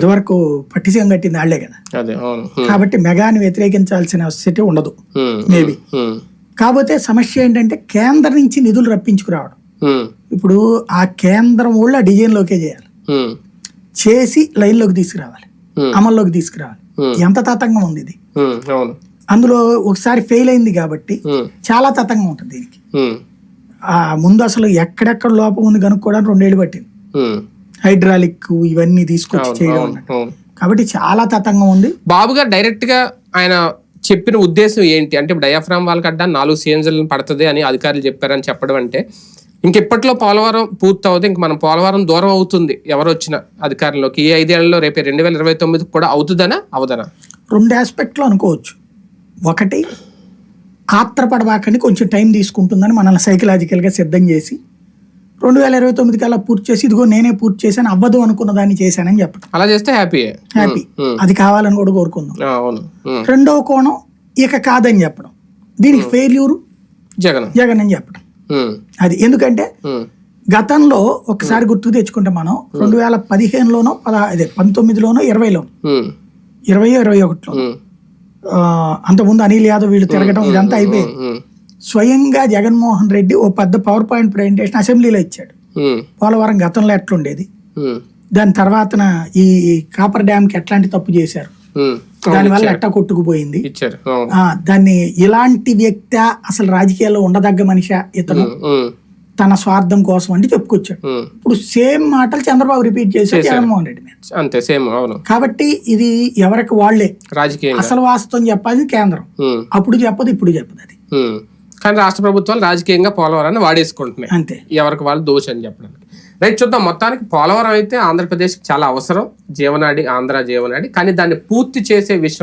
ఇదివరకు పట్టిసీమ కట్టింది వాళ్ళే కదా. కాబట్టి మెగాని వ్యతిరేకించాల్సిన స్థితి ఉండదు. మేబీ కాకపోతే సమస్య ఏంటంటే కేంద్రం నుంచి నిధులు రప్పించుకురావడం. ఇప్పుడు ఆ కేంద్రం వాళ్ళు ఆ డిజైన్లోకే చేయాలి. చేసి లైన్లోకి తీసుకురావాలి. అమల్లోకి తీసుకురావాలి. ఎంత తతంగం ఉంది ఇది? అందులో ఒకసారి ఫెయిల్ అయింది కాబట్టి చాలా తతంగం ఉంటుంది దీనికి. ఆ ముందు అసలు ఎక్కడెక్కడ లోపం ఉంది కనుక్కోవడానికి రెండేళ్ళు పట్టింది. హైడ్రాలిక్ ఇవన్నీ తీసుకొచ్చి చేయడం కాబట్టి చాలా తతంగం ఉంది. బాబు గారు డైరెక్ట్గా ఆయన చెప్పిన ఉద్దేశం ఏంటి? అంటే డయాఫ్రామ్ వాళ్ళకి అడ్డా నాలుగు సీజన్లు పడుతుంది అని అధికారులు చెప్పారని చెప్పడం అంటే ఇంకెప్పట్లో పోలవరం పూర్తి అవుతుంది ఇంక మనం పోలవరం దూరం అవుతుంది ఎవరు వచ్చిన అధికారంలోకి. ఈ ఐదేళ్ళలో రేపు రెండు వేల ఇరవై తొమ్మిది కూడా అవుతుందనా? అవదనా? రెండు ఆస్పెక్ట్లో అనుకోవచ్చు. ఒకటి ఆత్రపడబాకని కొంచెం టైం తీసుకుంటుందని మనల్ని సైకలాజికల్గా సిద్ధం చేసి రెండు వేల ఇరవై తొమ్మిది కల్లా పూర్తి చేసి ఇదిగో నేనే పూర్తి చేశాను అవ్వదు అనుకున్న దాన్ని చేశానని చెప్పడం అలా చేస్తే హ్యాపీ హ్యాపీ అది కావాలని కూడా కోరుకుందాం. రెండవ కోణం ఇక కాదని చెప్పడం దీనికి ఫెయిల్యూర్ జగన్. జగన్ అని చెప్పడం అది ఎందుకంటే గతంలో ఒకసారి గుర్తుకు తెచ్చుకుంటే మనం రెండు వేల పదిహేనులోనో పద అదే పంతొమ్మిదిలోనో ఇరవైలోనో ఉమ్, ఇరవై ఇరవై ఒకటిలో. అంతకుముందు అనిల్ యాదవ్ వీళ్ళు తిరగడం ఇదంతా అయిపోయింది. స్వయంగా జగన్మోహన్ రెడ్డి ఓ పెద్ద పవర్ పాయింట్ ప్రజెంటేషన్ అసెంబ్లీలో ఇచ్చాడు. పోలవరం గతంలో ఎట్లుండేది? దాని తర్వాతన ఈ కాపర్ డ్యామ్కి ఎట్లాంటి తప్పు చేశారు? ఉమ్, దానివల్ల ఎట్టా కొట్టుకుపోయింది? దాన్ని ఇలాంటి వ్యక్తి అసలు రాజకీయాల్లో ఉండదగ్గ మనిషి ఇతను తన స్వార్థం కోసం అంటే చెప్పుకొచ్చాడు. ఇప్పుడు సేమ్ మాటలు చంద్రబాబు రిపీట్ చేశారు జగన్మోహన్ రెడ్డి మీద. అంతే సేమ్ అవును. కాబట్టి ఇది ఎవరికి వాళ్ళే రాజకీయంగా. అసలు వాస్తవం చెప్పాల్సింది కేంద్రం. అప్పుడు చెప్పదు ఇప్పుడు చెప్పదు అది. కానీ రాష్ట్ర ప్రభుత్వాలు రాజకీయంగా పోలవరాన్ని వాడేసుకుంటున్నాయి. అంతే. ఎవరికి వాళ్ళు దోషి అని చెప్పడానికి. రైట్ చూద్దాం. మొత్తానికి పోలవరం అయితే ఆంధ్రప్రదేశ్ చాలా అవసరం. జీవనాడి ఆంధ్ర జీవనాడి. కానీ దాన్ని పూర్తి చేసే విషయం